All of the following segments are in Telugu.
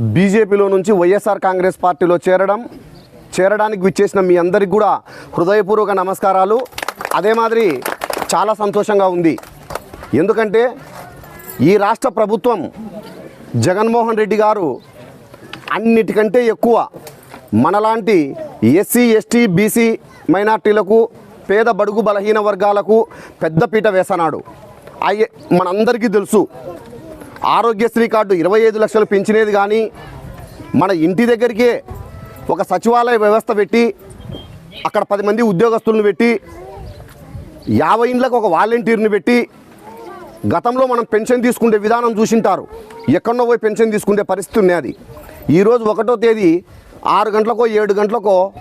బీజేపీలో నుంచి వైఎస్ఆర్ కాంగ్రెస్ పార్టీలో చేరడం చేరడానికి విచ్చేసిన మీ అందరికి కూడా హృదయపూర్వక నమస్కారాలు. అదే మాదిరి చాలా సంతోషంగా ఉంది. ఎందుకంటే ఈ రాష్ట్ర ప్రభుత్వం జగన్మోహన్ రెడ్డి గారు అన్నిటికంటే ఎక్కువ మనలాంటి ఎస్సీ ఎస్టీ బీసీ మైనార్టీలకు పేద బడుగు బలహీన వర్గాలకు పెద్దపీట వేసనాడు. అయ్యే మనందరికీ తెలుసు ఆరోగ్యశ్రీ కార్డు ఇరవై ఐదు లక్షలు పెంచినది కానీ మన ఇంటి దగ్గరికే ఒక సచివాలయ వ్యవస్థ పెట్టి అక్కడ పది మంది ఉద్యోగస్తులను పెట్టి యాభై ఇండ్లకు ఒక వాలంటీర్ని పెట్టి గతంలో మనం పెన్షన్ తీసుకునే విధానం చూసింటారు. ఎక్కడో పోయి పెన్షన్ తీసుకునే పరిస్థితి ఉన్నది ఈరోజు ఒకటో తేదీ ఆరు గంటలకో ఏడు గంటలకో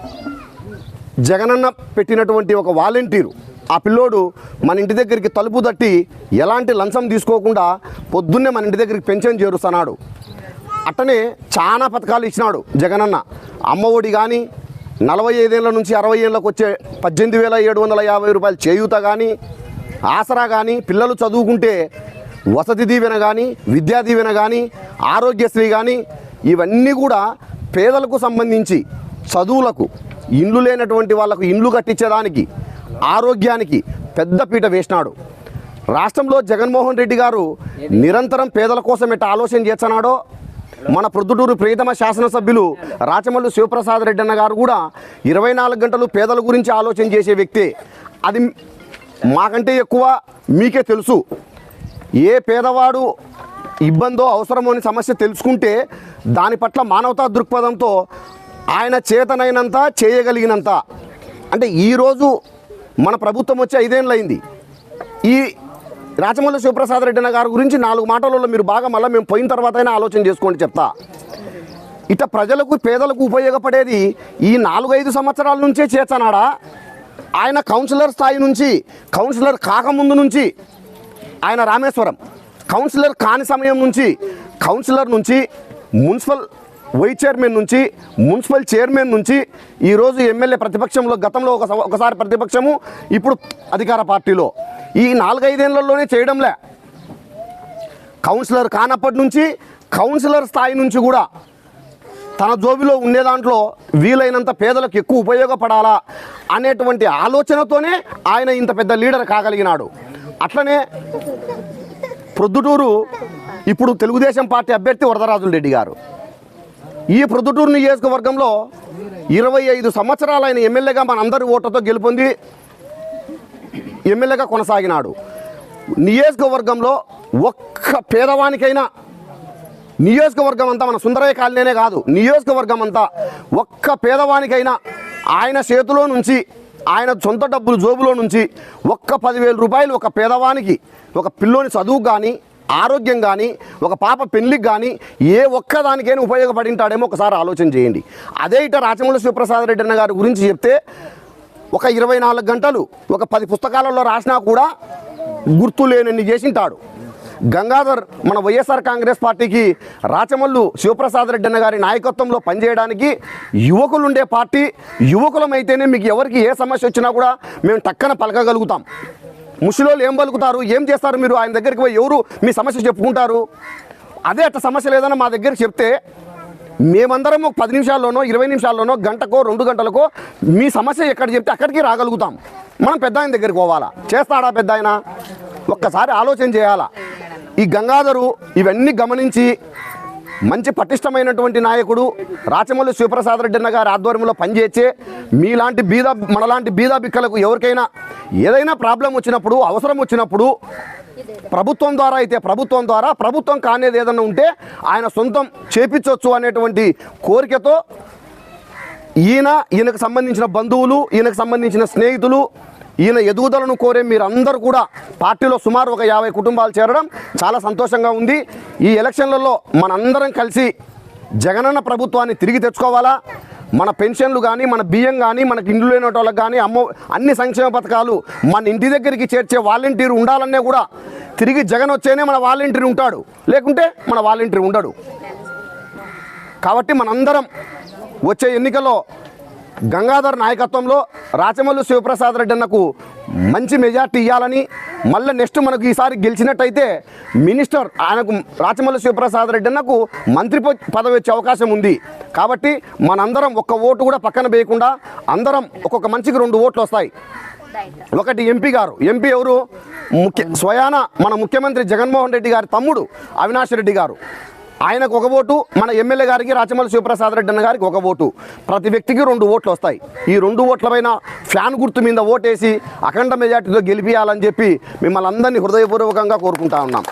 జగనన్న పెట్టినటువంటి ఒక వాలంటీరు ఆ పిల్లోడు మన ఇంటి దగ్గరికి తలుపు తట్టి ఎలాంటి లంచం తీసుకోకుండా పొద్దున్నే మన ఇంటి దగ్గరికి పెన్షన్ చేరుస్తున్నాడు అట్టనే చాలా పథకాలు ఇచ్చినాడు జగనన్న. అమ్మఒడి కానీ నలభై ఐదేళ్ళ నుంచి అరవై ఏళ్ళకు వచ్చే పద్దెనిమిది వేల ఏడు వందల యాభై రూపాయలు చేయూత కానీ ఆసరా కానీ పిల్లలు చదువుకుంటే వసతి దీవెన కానీ విద్యా దీవెన కానీ ఆరోగ్యశ్రీ కానీ ఇవన్నీ కూడా పేదలకు సంబంధించి చదువులకు ఇండ్లు లేనటువంటి వాళ్ళకు ఇండ్లు కట్టించేదానికి ఆరోగ్యానికి పెద్దపీట వేసినాడు. రాష్ట్రంలో జగన్మోహన్ రెడ్డి గారు నిరంతరం పేదల కోసం ఎట్ట ఆలోచన చేస్తున్నాడో మన ప్రొద్దుటూరు ప్రియతమ శాసనసభ్యులు రాచమల్లు శివప్రసాద్ రెడ్డి అన్న గారు కూడా ఇరవై నాలుగు గంటలు పేదల గురించి ఆలోచన చేసే వ్యక్తే. అది మాకంటే ఎక్కువ మీకే తెలుసు. ఏ పేదవాడు ఇబ్బందో అవసరమో అని సమస్య తెలుసుకుంటే దాని పట్ల మానవతా దృక్పథంతో ఆయన చేతనైనంత చేయగలిగినంత. అంటే ఈరోజు మన ప్రభుత్వం వచ్చి ఐదేళ్ళయింది ఈ రాచమల్లి శివప్రసాద్ రెడ్డి గారి గురించి నాలుగు మాటలలో మీరు బాగా మళ్ళీ మేము పోయిన తర్వాత అయినా ఆలోచన చేసుకోండి చెప్తా. ఇట ప్రజలకు పేదలకు ఉపయోగపడేది ఈ నాలుగైదు సంవత్సరాల నుంచే చేతనాడా? ఆయన కౌన్సిలర్ స్థాయి నుంచి కౌన్సిలర్ కాకముందు నుంచి ఆయన రామేశ్వరం కౌన్సిలర్ కాని సమయం నుంచి కౌన్సిలర్ నుంచి మున్సిపల్ వైస్ చైర్మన్ నుంచి మున్సిపల్ చైర్మన్ నుంచి ఈరోజు ఎమ్మెల్యే ప్రతిపక్షంలో గతంలో ఒక ఒకసారి ప్రతిపక్షము ఇప్పుడు అధికార పార్టీలో. ఈ నాలుగైదేళ్ళలోనే చేయడంలే. కౌన్సిలర్ కానప్పటి నుంచి కౌన్సిలర్ స్థాయి నుంచి కూడా తన జోబిలో ఉండే దాంట్లో వీలైనంత పేదలకు ఎక్కువ ఉపయోగపడాలా అనేటువంటి ఆలోచనతోనే ఆయన ఇంత పెద్ద లీడర్ కాగలిగినాడు. అట్లనే ప్రొద్దుటూరు ఇప్పుడు తెలుగుదేశం పార్టీ అభ్యర్థి వరదరాజుల రెడ్డి గారు. ఈ ప్రొద్దుటూరు నియోజకవర్గంలో ఇరవై ఐదు సంవత్సరాలు ఆయన ఎమ్మెల్యేగా మనందరి ఓట్లతో గెలుపొంది ఎమ్మెల్యేగా కొనసాగినాడు. నియోజకవర్గంలో ఒక్క పేదవానికైనా నియోజకవర్గం అంతా మన సుందరయ్య కాలనీనే కాదు నియోజకవర్గం అంతా ఒక్క పేదవానికైనా ఆయన చేతిలో నుంచి ఆయన సొంత డబ్బులు జోబులో నుంచి ఒక్క పదివేల రూపాయలు ఒక పేదవానికి ఒక పిల్లోని చదువుకు కానీ ఆరోగ్యం కానీ ఒక పాప పెళ్ళికి కానీ ఏ ఒక్కదానికైనా ఉపయోగపడి ఉంటాడేమో ఒకసారి ఆలోచన చేయండి. అదే ఇట రాచమూల శివప్రసాద్ రెడ్డి అన్న గారి గురించి చెప్తే ఒక ఇరవై నాలుగు గంటలు ఒక పది పుస్తకాలలో రాసినా కూడా గుర్తు లేనన్ని చేసింటాడు. గంగాధర్ మన వైఎస్ఆర్ కాంగ్రెస్ పార్టీకి రాచమల్లు శివప్రసాద్ రెడ్డి అన్న గారి నాయకత్వంలో పనిచేయడానికి యువకులు ఉండే పార్టీ యువకులమైతేనే మీకు ఎవరికి ఏ సమస్య వచ్చినా కూడా మేము టక్కన పలకగలుగుతాం. ముసలోళ్ళు ఏం బలుకుతారు ఏం చేస్తారు మీరు? ఆయన దగ్గరికి పోయి ఎవరు మీ సమస్య చెప్పుకుంటారు? అదే అట్ట సమస్య లేదని మా దగ్గరికి చెప్తే మేమందరం ఒక పది నిమిషాల్లోనో ఇరవై నిమిషాల్లోనో గంటకో రెండు గంటలకో మీ సమస్య ఎక్కడ చెప్తే అక్కడికి రాగలుగుతాం. మనం పెద్ద ఆయన దగ్గరికి పోవాలా? చేస్తాడా పెద్ద ఆయన? ఒక్కసారి ఆలోచన చేయాలా? ఈ గంగాధరు ఇవన్నీ గమనించి మంచి పటిష్టమైనటువంటి నాయకుడు రాచమల్లి శివప్రసాద్ రెడ్డి అన్న గారి ఆధ్వర్యంలో పనిచేసే మీలాంటి బీద మనలాంటి బీద బిక్కలకు ఎవరికైనా ఏదైనా ప్రాబ్లం వచ్చినప్పుడు అవసరం వచ్చినప్పుడు ప్రభుత్వం ద్వారా అయితే ప్రభుత్వం ద్వారా ప్రభుత్వం కానేది ఏదైనా ఉంటే ఆయన సొంతం చేపించవచ్చు అనేటువంటి కోరికతో ఈయన ఈయనకు సంబంధించిన బంధువులు ఈయనకు సంబంధించిన స్నేహితులు ఈయన ఎదుగుదలను కోరే మీరందరూ కూడా పార్టీలో సుమారు ఒక యాభై కుటుంబాలు చేరడం చాలా సంతోషంగా ఉంది. ఈ ఎలక్షన్లలో మనందరం కలిసి జగనన్న ప్రభుత్వాన్ని తిరిగి తెచ్చుకోవాలా? మన పెన్షన్లు కానీ మన బియ్యం కానీ మనకి ఇండ్లు లేని వాళ్ళకి కానీ అమ్మ అన్ని సంక్షేమ పథకాలు మన ఇంటి దగ్గరికి చేర్చే వాలంటీర్ ఉండాలనే కూడా తిరిగి జగన్ వచ్చేనే మన వాలంటీర్ ఉంటాడు. లేకుంటే మన వాలంటీర్ ఉండడు. కాబట్టి మనందరం వచ్చే ఎన్నికల్లో గంగాధర్ నాయకత్వంలో రాచమల్లు శివప్రసాద్ రెడ్డి అన్నకు మంచి మెజార్టీ ఇవ్వాలని మళ్ళీ నెక్స్ట్ మనకు ఈసారి గెలిచినట్టయితే మినిస్టర్ ఆయనకు రాచమల్లు శివప్రసాద్ రెడ్డి అన్నకు మంత్రి పదవి వచ్చే అవకాశం ఉంది. కాబట్టి మనందరం ఒక్క ఓటు కూడా పక్కన వేయకుండా అందరం ఒక్కొక్క మనిషికి రెండు ఓట్లు వస్తాయి. ఒకటి ఎంపీ గారు. ఎంపీ ఎవరు? ముఖ్య స్వయాన మన ముఖ్యమంత్రి జగన్మోహన్ రెడ్డి గారి తమ్ముడు అవినాష్ రెడ్డి గారు. ఆయనకు ఒక ఓటు మన ఎమ్మెల్యే గారికి రాచమల్లి శివప్రసాద్ రెడ్డి అన్న గారికి ఒక ఓటు. ప్రతి వ్యక్తికి రెండు ఓట్లు వస్తాయి. ఈ రెండు ఓట్ల పైన ఫ్యాన్ గుర్తు మీద ఓటేసి అఖండ మెజార్టీతో గెలిపియాలని చెప్పి మిమ్మల్ని అందరినీ హృదయపూర్వకంగా కోరుకుంటా ఉన్నాం.